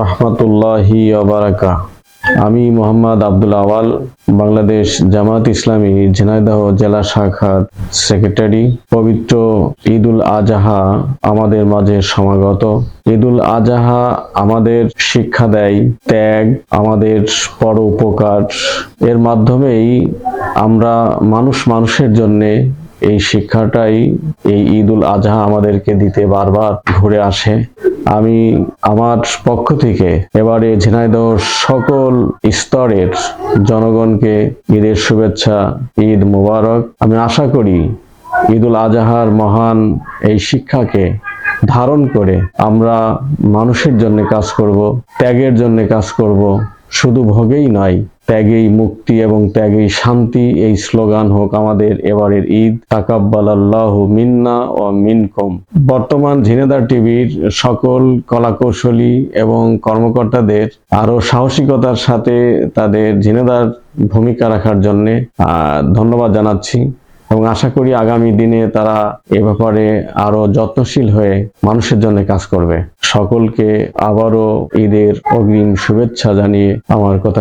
রহমতুল্লাহি বারাকা আমি মোহাম্মদ আব্দুল আওয়াল, বাংলাদেশ জামাত ইসলামী, ঝিনাইদহ জেলা শাখার সেক্রেটারি। পবিত্র ঈদুল আজহা আমাদের মাঝে সমাগত। ঈদুল আজহা আমাদের শিক্ষা দেয়, ত্যাগ আমাদের বড় উপকার এর মাধ্যমেই আমরা মানুষ মানুষের জন্যে এই শিক্ষাটাই এই ঈদুল আজহা আমাদেরকে দিতে বারবার ঘুরে আসে। আমি আমার পক্ষ থেকে এবারে ঝিনাইদহ সকল স্তরের জনগণকে ঈদের শুভেচ্ছা, ঈদ মুবারক। আমি আশা করি ঈদুল আজহার মহান এই শিক্ষাকে ধারণ করে আমরা মানুষের জন্য কাজ করব, ত্যাগের জন্য কাজ করব। শুধু ভোগেই নয় ত্যাগেই মুক্তি এবং ত্যাগেই শান্তি, এই স্লোগান হোক আমাদের এবারের ঈদ। তাকাব্বাল আল্লাহ মিন্না ও মিনকম। বর্তমান ঝিনেদার টিভির সকল কলাকৌশলী এবং কর্মকর্তাদের আরও সাহসিকতার সাথে তাদের ঝিনেদার ভূমিকা রাখার জন্য ধন্যবাদ জানাচ্ছি এবং আশা করি আগামী দিনে তারা এ ব্যাপারে আরও যত্নশীল হয়ে মানুষের জন্য কাজ করবে। সকলকে আবারও ঈদের অগ্রিম শুভেচ্ছা জানিয়ে আমার কথা